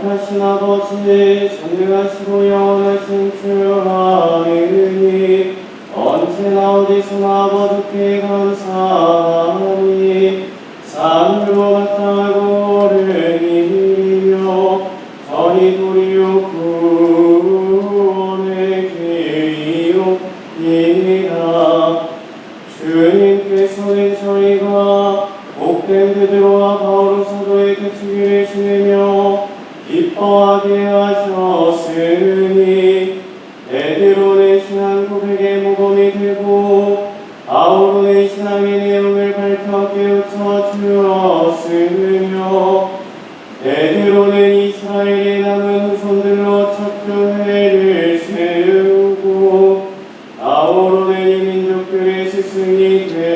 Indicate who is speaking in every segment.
Speaker 1: 거룩하신 아버지 전능하시고 영원하신 주 하느님 언제나 어디서나 아버지께 감사하니 사물로 마땅하고 오르니며 저희 도리요 구원의 기이옵니다 주님께서는 저희가 복된 베드로와 바울 사도의 교치기를 지내며 기뻐하게 하셨으니 베드로는 신앙 고백의 모범이 되고 바울은 신앙의 내용을 밝혀 깨우쳐 주었으며 베드로는 이스라엘의 남은 후손들로 첫 교회를 세우고 이 민족들의 스승이 되었나이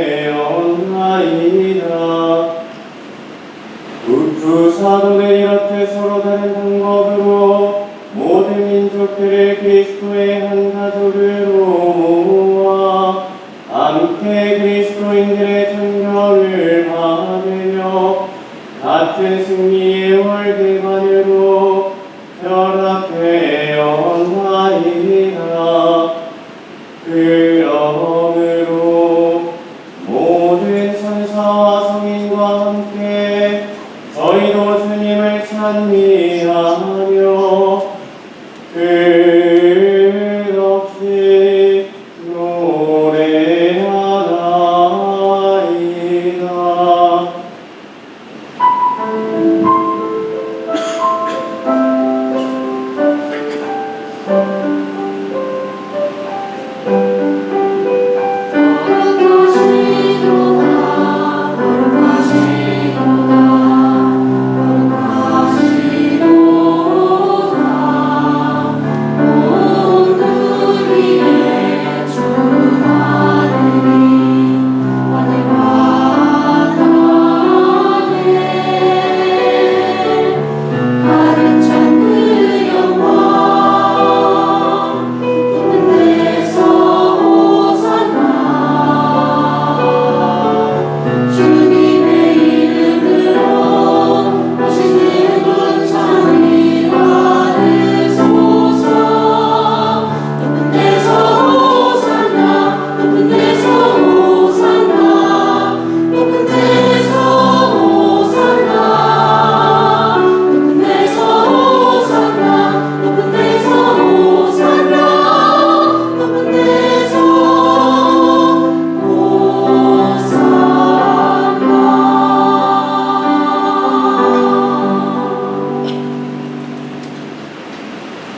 Speaker 1: 두 사도는 이렇게 서로 다른 방법으로 모든 민족들을 그리스도의 한 가족으로 모아 함께 그리스도인들의 존경을 받으며 같은 승리의 월계관으로 결합되었나이다. 그러므로 모든 천사와 성인과 함께 저